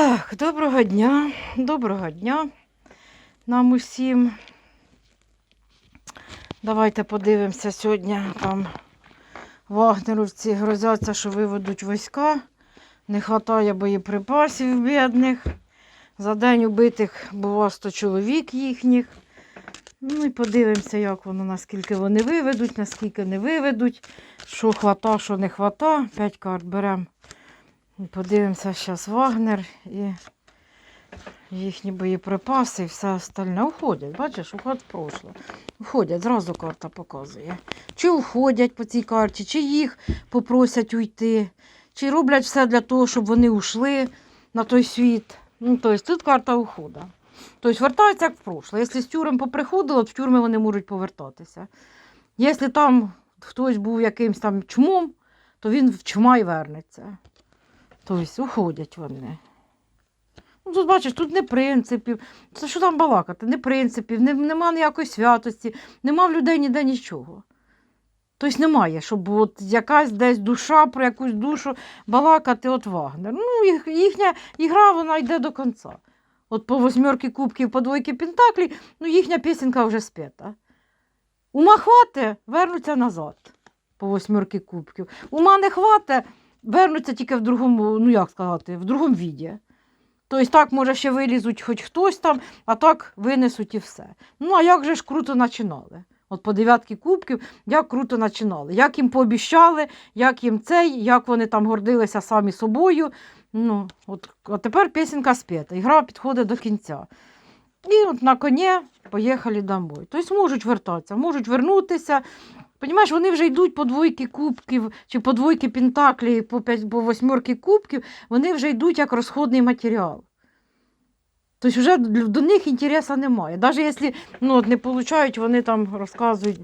Ах, доброго дня, доброго дня нам усім. Давайте подивимося сьогодні. Там вагнерівці грозяться, що виведуть війська. Не вистачає боєприпасів бідних. За день убитих було 100 чоловік їхніх. Ну і подивимося, як воно, наскільки вони виведуть, наскільки не виведуть, що хвата, що не хвата. П'ять карт беремо. Подивимося зараз Вагнер і їхні боєприпаси і все остальне. Уходять, бачиш, уход в прошле. Уходять, зразу карта показує. Чи уходять по цій карті, чи їх попросять уйти, чи роблять все для того, щоб вони ушли на той світ. Ну, тобто тут карта уходу. Тобто вертаються як в прошле. Якщо з тюрем поприходило, то в тюрми вони можуть повертатися. Якщо там хтось був якимсь там чмом, то він в чма й вернеться. Тобто уходять вони. Ну, тут бачиш, тут не принципів. Це що там балакати? Не принципів, не, нема ніякої святості, нема в людей ніде нічого. Тобто немає, щоб от якась десь душа про якусь душу балакати от Вагнер. Ну, їх, їхня ігра вона йде до кінця. От по восьмерки кубків, по двойки пентаклі, ну їхня пісенька вже спета. Ума хвате, вернуться назад по восьмерки кубків. Ума не хвате, вернуться тільки в другому, ну як сказати, в другому віді. Тобто так, може, ще вилізуть хоч хтось там, а так винесуть і все. Ну, а як же ж круто починали? От по дев'ятки кубків, як круто починали. Як їм пообіщали, як їм цей, як вони там гордилися самі собою. Ну, от, а тепер пісенька спета, ігра підходить до кінця. І от на коні поїхали домой. Тобто можуть вертатися, можуть вернутися. Понімаєш, вони вже йдуть по двойки кубків чи по двойки пентаклі, по, п'ять, по восьмерки кубків, вони вже йдуть як розходний матеріал. Тобто вже до них інтересу немає. Навіть якщо ну, не получають, вони там розказують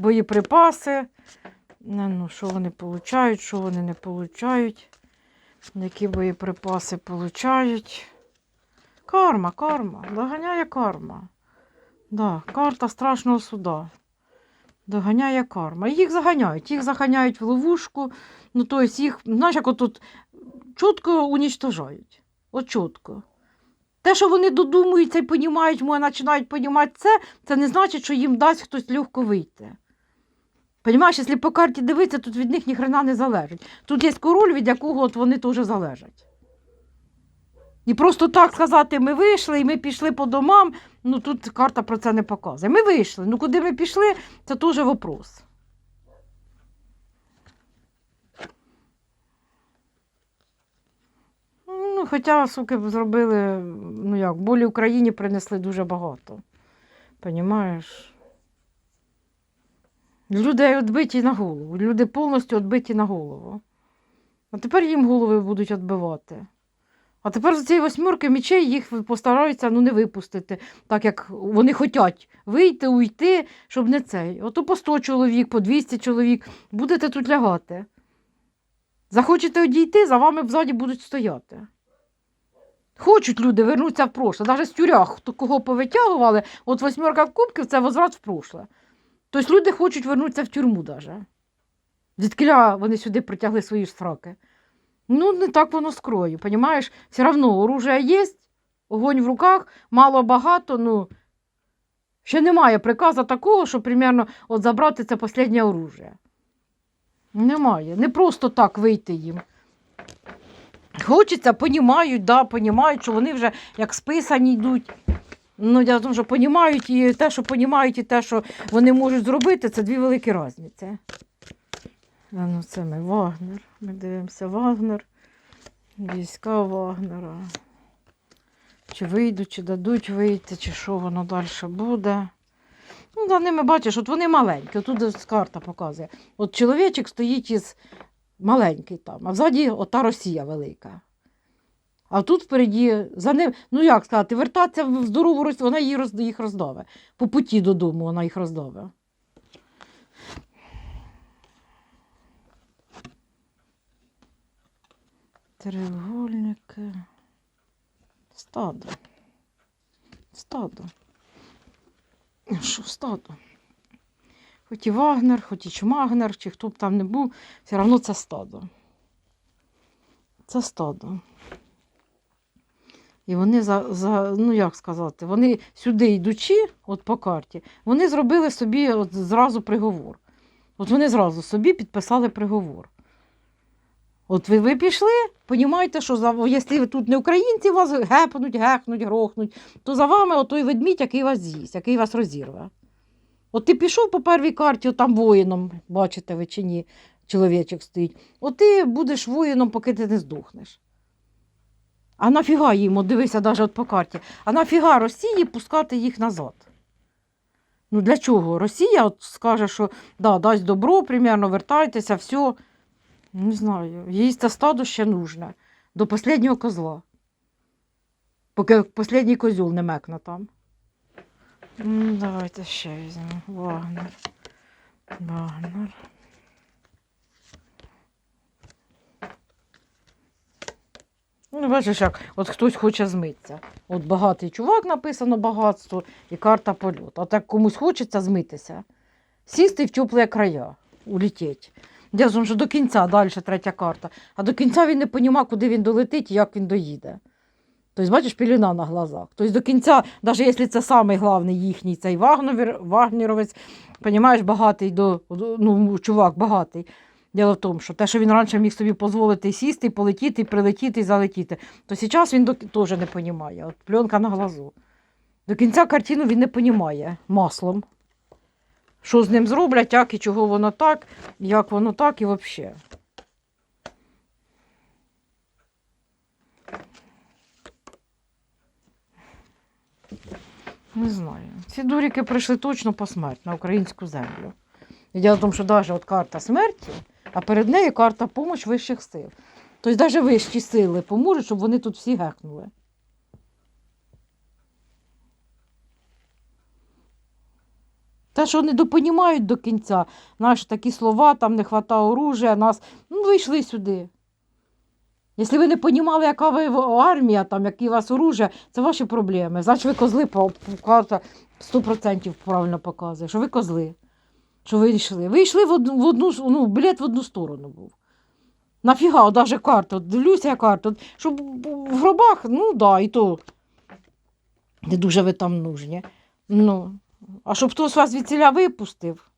боєприпаси. Ну, що вони получають, що вони не получають, які боєприпаси получають. Карма, карма, доганяє карма. Да, карта страшного суда. Доганяє карма. Їх заганяють, їх заганяють в ловушку. Ну, тобто їх, знаєш, як отут чітко унічтожають. От чітко. Те, що вони додумуються і понімають, може, починають понімати це, це не значить, що їм дасть хтось легко вийти. Понімаєш, якщо по карті дивитися, тут від них ніхрена не залежить. Тут є король, від якого от вони теж залежать. І просто так сказати, ми вийшли і ми пішли по домам, ну тут карта про це не показує. Ми вийшли, ну куди ми пішли, це теж вопрос. Ну, хоча, суки, зробили, ну як, болі Україні принесли дуже багато. Понімаєш? Люди відбиті на голову. Люди повністю відбиті на голову. А тепер їм голови будуть відбивати. А тепер з цієї восьмерки мічей їх постараються ну, не випустити, так як вони хочуть вийти, уйти, щоб не цей. Ото по 100 чоловік, по 200 чоловік будете тут лягати. Захочете одійти, за вами взаді будуть стояти. Хочуть люди вернутися в прошле. Навіть з тюрях, кого повитягували, от восьмерка кубків це возврат в прошле. Тобто люди хочуть вернутися в тюрму навіть. Звідкиля вони сюди притягли свої сраки. Ну, не так воно скрою, понімаєш? Все одно оружие є, огонь в руках, мало багато, ну ще немає приказу такого, що примерно от забрати це останнє оружие. Немає. Не просто так вийти їм. Хочеться, понімають, да, понімають, що вони вже як списані йдуть. Ну, я тому, що понімають і те, що понімають, і те, що вони можуть зробити, це дві великі різниці. А ну це ми Вагнер. Ми дивимося Вагнер. Війська Вагнера. Чи вийдуть, чи дадуть вийти, чи що воно далі буде. Ну, за ними бачиш, от вони маленькі, тут карта показує. От чоловічок стоїть із маленький там, а взаді ота Росія велика. А тут впереді за ним, ну як сказати, вертатися в здорову Росію, вона її їх роздаве. По путі додому вона їх роздаве. Треугольники. Стадо. Стадо. Що стадо? Хоч і Вагнер, хоч і Чмагнер, чи хто б там не був, все одно це стадо. Це стадо. І вони за, за ну як сказати, вони сюди йдучи, от по карті, вони зробили собі от зразу приговор. От вони зразу собі підписали приговор. От ви, ви пішли, понімаєте, що за, якщо ви тут не українці вас гепнуть, гехнуть, грохнуть, то за вами отой ведмідь, який вас з'їсть, який вас розірве. От ти пішов по первій карті, там воїном, бачите ви чи ні, чоловічок стоїть. От ти будеш воїном, поки ти не здохнеш. А нафіга їм, от дивися навіть от по карті, а нафіга Росії пускати їх назад? Ну для чого? Росія от скаже, що да, дасть добро, примерно, вертайтеся, все. Не знаю, їй це стадо ще нужне. До останнього козла. Поки останній козюл не мекне там. Давайте ще візьмемо. Вагнер. Вагнер. Ну, бачиш, як от хтось хоче змитися. От багатий чувак написано багатство і карта польот. А так комусь хочеться змитися. Сісти в теплі края, улетіть. Я що до кінця далі третя карта. А до кінця він не розуміє, куди він долетить і як він доїде. Тобто, бачиш, піліна на глазах. Тобто до кінця, навіть якщо це самий головний їхній цей Вагнер, Вагнеровець, розумієш, багатий до, ну, чувак багатий. Діло в тому, що те, що він раніше міг собі дозволити сісти, полетіти, прилетіти і залетіти, то зараз він теж не розуміє. От пленка на глазу. До кінця картину він не розуміє маслом. Що з ним зроблять, як і чого воно так, як воно так і взагалі. Не знаю. Ці дуріки прийшли точно по смерть на українську землю. Діло в тому, що навіть от карта смерті, а перед нею карта помощ вищих сил. Тобто навіть вищі сили поможуть, щоб вони тут всі гекнули. Те, що не допонімають до кінця, наші такі слова, там не хватає оружия, нас. Ну, ви йшли сюди. Якщо ви не понімали, яка ви армія, там, які у вас оружие, це ваші проблеми. Значить, ви козли, карта 100% правильно показує, що ви козли. Що ви йшли. Ви йшли в одну, в одну ну, білет в одну сторону був. Нафіга, даже карта, дивлюся я щоб в гробах, ну да, і то не дуже ви там нужні. Ну, а щоб хтось вас від випустив.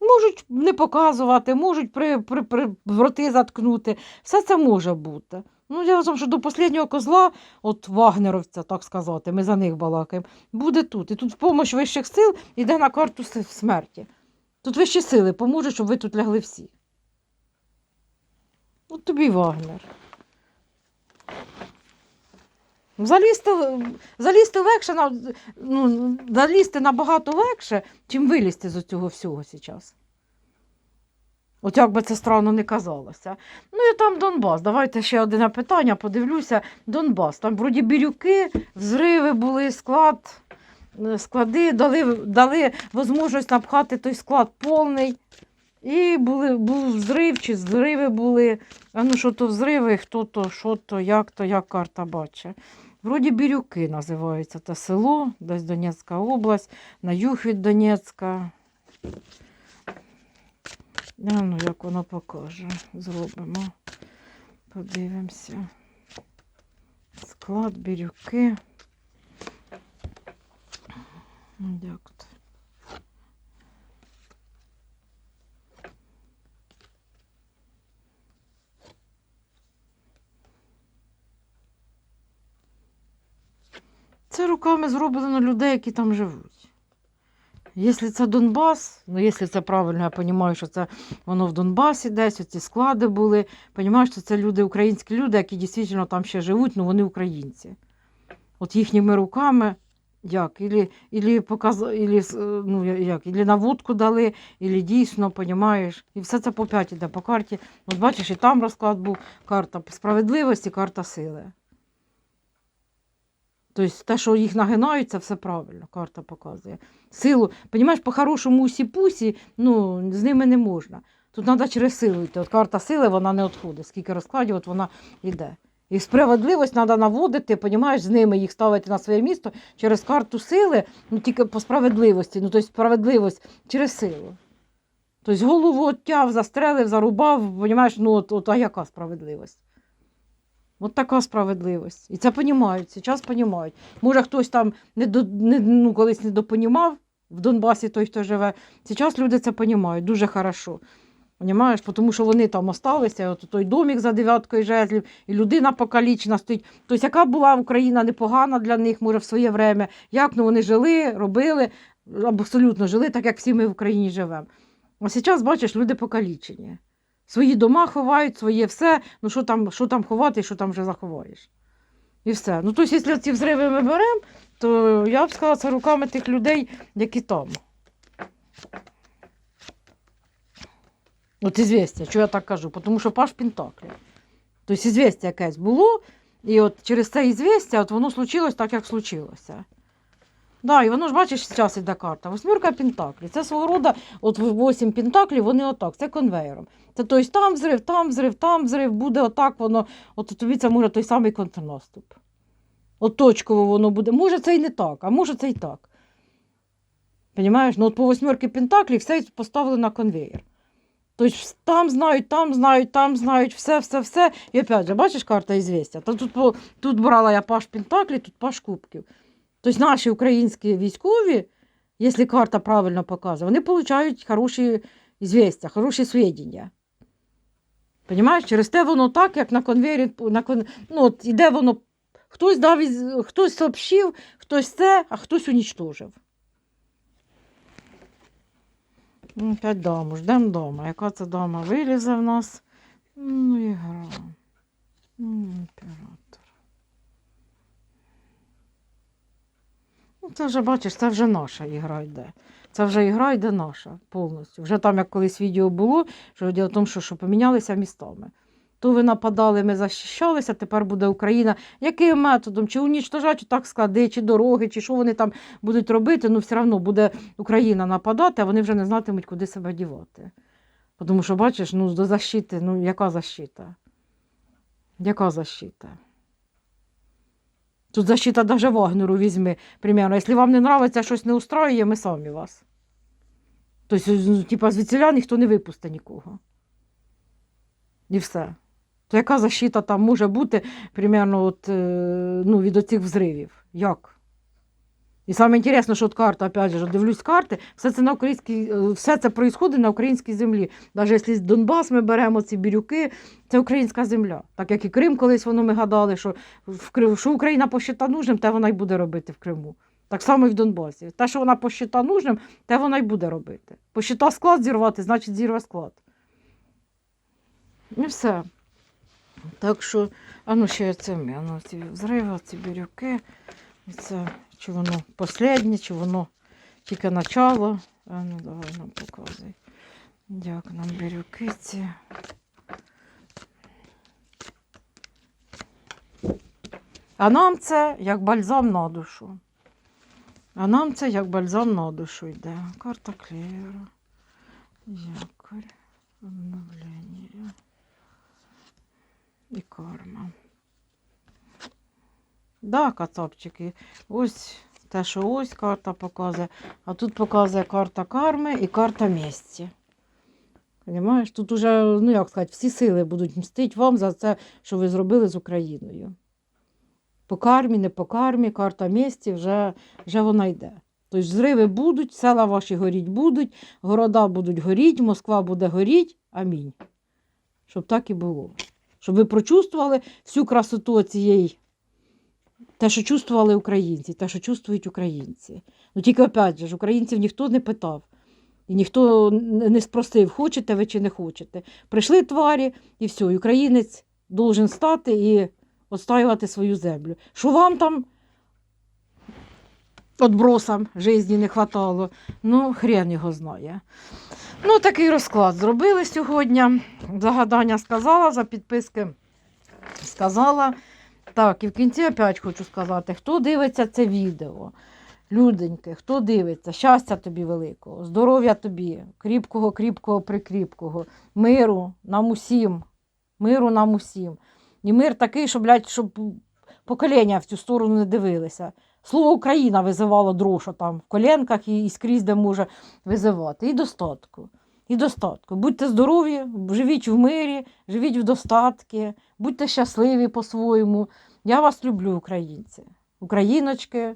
Можуть не показувати, можуть при, при, при, роти заткнути. Все це може бути. Ну, я тому, що до останнього козла, от вагнеровця, так сказати, ми за них балакаємо, буде тут. І тут помощь вищих сил йде на карту смерті. Тут вищі сили поможуть, щоб ви тут лягли всі. От тобі Вагнер. Залізти, залізти легше, на- ну, залізти набагато легше, чим вилізти з цього всього зараз. От як би це странно не казалося. Ну і там Донбас. Давайте ще одне питання, подивлюся. Донбас. Там вроді бірюки, взриви були, склад, склади, дали, дали можливість напхати той склад повний. І були, був взрив, чи зриви були. А ну що то взриви, хто то, що то, як то, як карта бачить. Вроді Бірюки називається те село, десь Донецька область, на юг від Донецька. Ну, як воно покаже. Зробимо. Подивимося. Склад, бірюки. Як то? Це руками зроблено людей, які там живуть. Якщо це Донбас, ну якщо це правильно, я розумію, що це воно в Донбасі десь, оці склади були. Розумію, що це люди, українські люди, які дійсно там ще живуть, ну вони українці. От їхніми руками, як, ілі, ілі, показ, ілі, е, ну, як, ілі наводку дали, ілі дійсно, розумієш. І все це по п'ять іде по карті. От бачиш, і там розклад був карта справедливості, карта сили. Тобто те, що їх нагинають, це все правильно, карта показує. Силу, розумієш, по-хорошому усі-пусі, ну, з ними не можна. Тут треба через силу йти. От карта сили, вона не відходить. Скільки розкладів, от вона йде. І справедливість треба наводити, розумієш, з ними їх ставити на своє місто через карту сили, ну тільки по справедливості. Ну, тобто справедливість через силу. Тобто голову оттяв, застрелив, зарубав, розумієш, ну от, от а яка справедливість? От така справедливість. І це понімають, зараз понімають. Може, хтось там не до, не, ну, колись не допонімав в Донбасі той, хто живе. Зараз люди це понімають дуже хорошо. Понімаєш? Тому що вони там осталися, от той домик за дев'яткою жезлів, і людина покалічена стоїть. Тобто, яка була Україна непогана для них, може, в своє время, як ну, вони жили, робили, абсолютно жили, так як всі ми в Україні живемо. А зараз, бачиш, люди покалічені. Свої дома ховають, своє все. Ну що там, що там ховати, що там вже заховаєш. І все. Ну, тобто, якщо ці взриви ми беремо, то я б сказала, це руками тих людей, які там. От ізвістя, що я так кажу, тому що Паш Пентаклі. Тобто ізвістя якесь було, і от через це ізвістя от воно случилось так, як случилося. Да, і воно ж бачиш, зараз іде карта. Восьмірка Пентаклі. Це свого роду, от восім Пентаклів, вони отак, це конвейером. Це тобто там взрив, там взрив, там взрив, буде отак воно, от тобі це може той самий контрнаступ. От точково воно буде. Може, це і не так, а може це і так. Понімаєш? Ну от по восьмерки Пентаклів все поставили на конвейер. Тобто там знають, там знають, там знають, все, все, все. І опять же, бачиш карта ізвістя? Та тут, тут брала я паш Пентаклі, тут паш кубків. Тобто наші українські військові, якщо карта правильно показує, вони отримують хороші звістя, хороші свідчення. Понімаєш? Через те воно так, як на конвейері, на кон... ну, от іде воно, хтось дав, хтось сообщив, хтось це, а хтось унічтожив. Ну, Опять даму, ждемо дома. Яка це дама вилізе в нас? Ну, ігра. Ну, імператор. Це вже бачиш, це вже наша ігра йде. Це вже ігра йде наша повністю. Вже там, як колись відео було, що діло в тому, що, що помінялися містами. То ви нападали, ми захищалися, тепер буде Україна. Яким методом? Чи унічтожать так склади, чи дороги, чи що вони там будуть робити, ну все одно буде Україна нападати, а вони вже не знатимуть, куди себе дівати. Тому що, бачиш, ну до защити, ну яка защита? Яка защита? Тут защита даже Вагнеру візьми, примерно. Якщо вам не подобається, щось не устроює, ми самі вас. Тобто, ну, типа, звідсіля ніхто не випустить нікого. І все. То яка защита там може бути, примерно, от, е, ну, від оцих взривів? Як? І саме інтересно, що от карта, опять же, дивлюсь карти, все це на українській, е, все це происходить на українській землі. Навіть якщо Донбас ми беремо ці бірюки, це українська земля. Так як і Крим колись воно ми гадали, що, в що Україна посчита нужним, те вона й буде робити в Криму. Так само і в Донбасі. Те, що вона посчита нужним, те вона й буде робити. Посчита склад зірвати, значить зірве склад. І все. Так що, а ну ще це а ну, ці взриви, ці бірюки. І Це чи воно останнє, чи воно тільки начало. А ну давай нам показуй. Як нам бірюки ці. А нам це як бальзам на душу. А нам це як бальзам на душу йде. Карта клєра. Якорь. Обновлення. І карма. Да, кацапчики. Ось те, що ось карта показує. А тут показує карта карми і карта місті. Понимаєш? Тут уже, ну як сказати, всі сили будуть мстити вам за це, що ви зробили з Україною. По кармі, не по кармі, карта місті вже, вже вона йде. Тобто зриви будуть, села ваші горіть будуть, города будуть горіти, Москва буде горіти. Амінь. Щоб так і було. Щоб ви прочувствували всю красоту цієї, те, що чувствували українці, те, що чувствують українці. Ну тільки опять ж, українців ніхто не питав. І ніхто не спросив, хочете ви чи не хочете. Прийшли тварі, і все, українець должен стати і відстоювати свою землю. Що вам там отбросам житті не хватало, ну, хрен його знає. Ну, такий розклад зробили сьогодні. Загадання сказала, за підписки сказала. Так, і в кінці опять хочу сказати, хто дивиться це відео, люденьки, хто дивиться, щастя тобі великого, здоров'я тобі, кріпкого, кріпкого, прикріпкого, миру нам усім, миру нам усім. І мир такий, що, блядь, щоб покоління в цю сторону не дивилися. Слово Україна визивало дроша там в коленках і, і скрізь, де може визивати. І достатку. І достатку. Будьте здорові, живіть в мирі, живіть в достатки, будьте щасливі по-своєму. Я вас люблю, українці, україночки,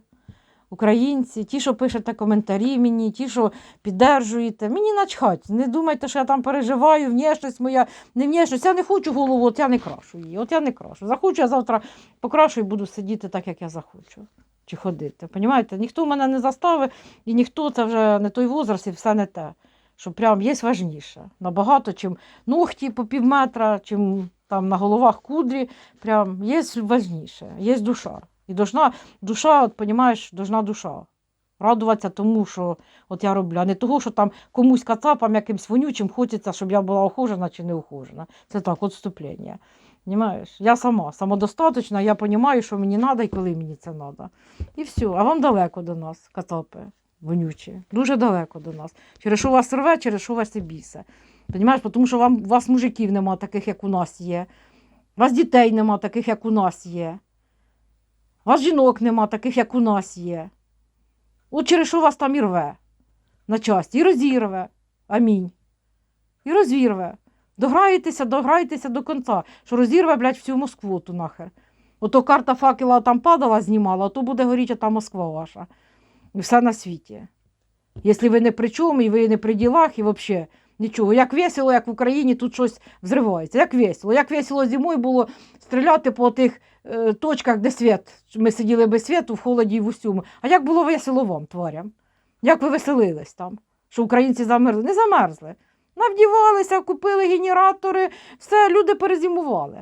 українці, ті, що пишете коментарі мені, ті, що піддержуєте. Мені начхать. Не думайте, що я там переживаю, внешність моя, не внешність. Я не хочу голову, от я не крашу її. От я не крашу. Захочу, я завтра покрашу і буду сидіти так, як я захочу. Чи ходити. Понімаєте? Ніхто мене не заставить, і ніхто це вже не той возраст і все не те. Що прям є важніше. Набагато, чим ногті по пів метра, чим там на головах кудрі. Прям є важніше, є душа. І должна, душа, от, понімаєш, должна душа. Радуватися тому, що от я роблю, а не того, що там комусь кацапам якимсь вонючим хочеться, щоб я була охожена чи не охожена. Це так, відступлення. Понимаєш? Я сама, самодостаточна, я розумію, що мені треба і коли мені це треба. І все. А вам далеко до нас, кацапи вонючі. Дуже далеко до нас. Через що вас рве, через що вас і бісе. Понімаєш? Тому що вам, у вас мужиків нема таких, як у нас є. У вас дітей нема таких, як у нас є. У вас жінок нема таких, як у нас є. От через що вас там і рве на часті, і розірве. Амінь. І розірве. Дограєтеся, дограєтеся до кінця, що розірве, блядь, всю Москву ту нахер. Ото карта факела там падала, знімала, а то буде горіти та Москва ваша. І все на світі. Якщо ви не при чому, і ви не при ділах, і взагалі нічого. Як весело, як в Україні тут щось взривається. Як весело. Як весело зимою було стріляти по тих е, точках, де світ. Ми сиділи без світу, в холоді і в усьому. А як було весело вам, тварям? Як ви веселились там? Що українці замерзли? Не замерзли. Навдівалися, купили генератори, все, люди перезимували.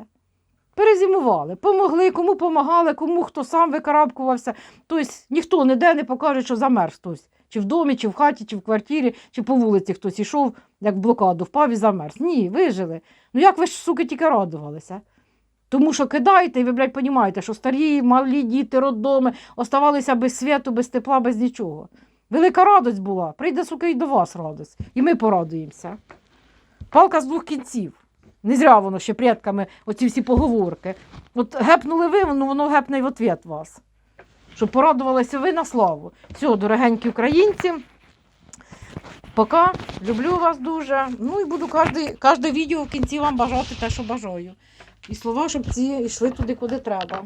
Перезимували, помогли, кому помагали, кому хто сам викарабкувався. Тобто ніхто ніде не покаже, що замерз хтось. Чи в домі, чи в хаті, чи в квартирі, чи по вулиці хтось ішов, як в блокаду, впав і замерз. Ні, вижили. Ну як ви ж, суки, тільки радувалися? Тому що кидаєте, і ви, блядь, розумієте, що старі, малі діти, роддоми оставалися без світу, без тепла, без нічого. Велика радость була. Прийде, сука, і до вас радость. І ми порадуємося. Палка з двох кінців. Не зря воно ще предками, оці всі поговорки. От гепнули ви, ну воно гепне й в ответ вас. Щоб порадувалися ви на славу. Все, дорогенькі українці. Пока. Люблю вас дуже. Ну і буду кожне, відео в кінці вам бажати те, що бажаю. І слова, щоб ці йшли туди, куди треба.